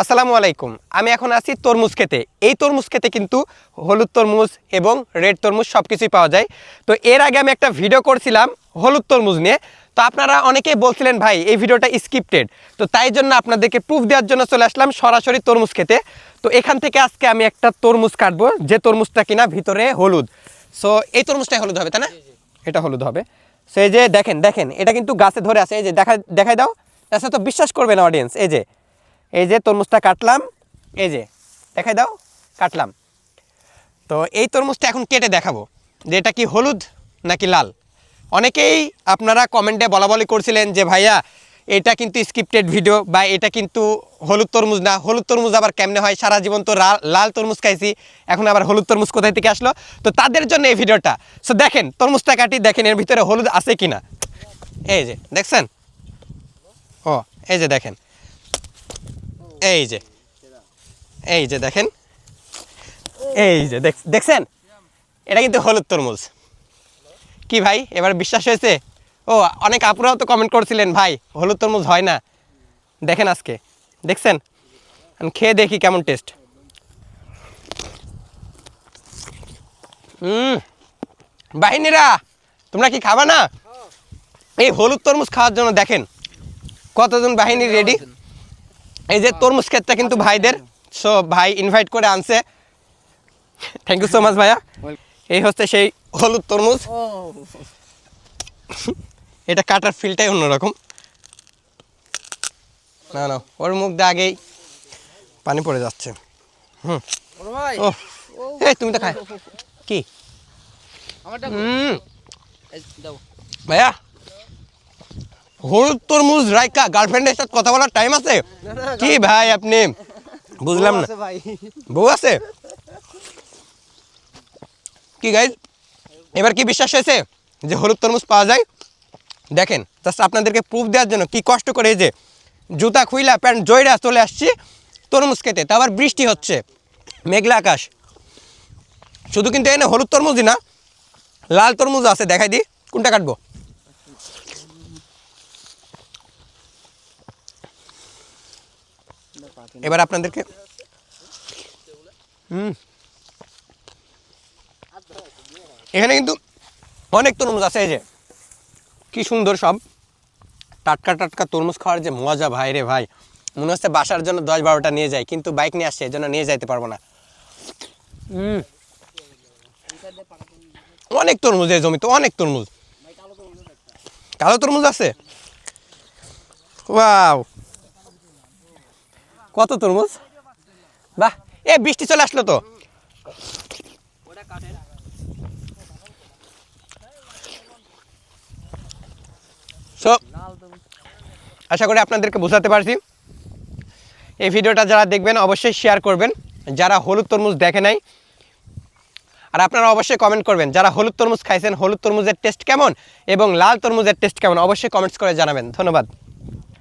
আসসালামু আলাইকুম। আমি এখন আছি তরমুজ খেতে। এই তরমুজ খেতে কিন্তু হলুদ তরমুজ এবং রেড তরমুজ সব কিছুই পাওয়া যায়। তো এর আগে আমি একটা ভিডিও করছিলাম হলুদ তরমুজ নিয়ে। তো আপনারা অনেকেই বলছিলেন ভাই এই ভিডিওটা স্ক্রিপ্টেড তো তাই জন্য আপনাদেরকে প্রুফ দেওয়ার জন্য চলে আসলাম সরাসরি তরমুজ খেতে। তো এখান থেকে আজকে আমি একটা তরমুজ কাটবো যে তরমুজটা কিনা ভিতরে হলুদ। সো এই তরমুজটাই হলুদ হবে তাই না? এটা হলুদ হবে। সো এই যে দেখেন দেখেন এটা কিন্তু গাছে ধরে আছে। এই যে দেখা দেখাই দাও। তাছাড়া তো বিশ্বাস করবে না অডিয়েন্স এই যে এই যে তরমুজটা কাটলাম, এই যে, দেখাই দাও, কাটলাম। তো এই তরমুজটা এখন কেটে দেখাবো যে এটা কি হলুদ নাকি লাল। অনেকেই আপনারা কমেন্টে বলা বলি করছিলেন যে, ভাইয়া, এটা কিন্তু স্ক্রিপ্টেড ভিডিও বা এটা কিন্তু হলুদ তরমুজ না। হলুদ তরমুজ আবার কেমনে হয়? সারা জীবন তো লাল তরমুজ খাইছি, এখন আবার হলুদ তরমুজ কোথায় থেকে আসলো? তো তাদের জন্য এই ভিডিওটা। সো দেখেন, তরমুজটা কাটি, দেখেন এর ভিতরে হলুদ আছে কি না এই যে, দেখছেন? ও, এই যে দেখেন। এই যে এই যে দেখেন, এই যে দেখছেন? এটা কিন্তু হলুদ তরমুজ। কি ভাই, এবার বিশ্বাস হয়েছে? ও, অনেক আপুরাও তো কমেন্ট করছিলেন, ভাই, হলুদ তরমুজ হয় না। দেখেন আজকে, দেখছেন? আমি খেয়ে দেখি কেমন টেস্ট হুম বাহিনীরা, তোমরা কি খাবা না? এই হলুদ তরমুজ খাওয়ার জন্য দেখেন, কতজন বাহিনী রেডি এই যে তরমুজ ক্ষেতটা কিন্তু ভাইদের। সো ভাই ইনভাইট করে আনছে। থ্যাংক ইউ সো মাচ ভাইয়া। এই হচ্ছে সেই হলুদ তরমুজ। এটা কাটার ফিলটাই অন্যরকম। না না ওর মুখ দিয়ে আগেই পানি পড়ে যাচ্ছে। হুম। ও এই তুমি তো খায়। কি? ভাইয়া হলুদ তরমুজ রাইকা গার্লফ্রেন্ডের সাথে কথা বলার টাইম আছে? কি ভাই আপনি? বুঝলাম না। বউ আছে কি গাইজ এবার কি বিশ্বাস হয়েছে যে হলুদ তরমুজ পাওয়া যায়? দেখেন জাস্ট আপনাদেরকে প্রুফ দেওয়ার জন্য কি কষ্ট করে যে জুতা খুইলা প্যান্ট জয়রা চলে আসছি তরমুজ খেতে। তা আবার বৃষ্টি হচ্ছে মেঘলা আকাশ। শুধু কিন্তু এনে হলুদ তরমুজই না লাল তরমুজ আছে দেখাই দিই কোনটা কাটবো? এবার আপনাদেরকে এখানে কিন্তু অনেক তরমুজ আছে, এই যে। কি সুন্দর সব। টাটকা টাটকা তরমুজ খাওয়ার যে মজা, ভাই রে ভাই। মনে হচ্ছে বাসার জন্য দশ বারোটা নিয়ে যায় কিন্তু বাইক নিয়ে আসছে, এই জন্য নিয়ে যাইতে পারব না। অনেক তরমুজ এই জমিতে, অনেক তরমুজ। কালো তরমুজ আছে? ওয়াও। কত তরমুজ? বাহ, এ বৃষ্টি চলে আসলো তো। আশা করি আপনাদেরকে বোঝাতে পারছি। এই ভিডিওটা যারা দেখবেন, অবশ্যই শেয়ার করবেন। যারা হলুদ তরমুজ দেখে নাই, আর আপনারা অবশ্যই কমেন্ট করবেন, যারা হলুদ তরমুজ খাইছেন, হলুদ তরমুজের টেস্ট কেমন এবং লাল তরমুজের টেস্ট কেমন, অবশ্যই কমেন্টস করে জানাবেন। ধন্যবাদ।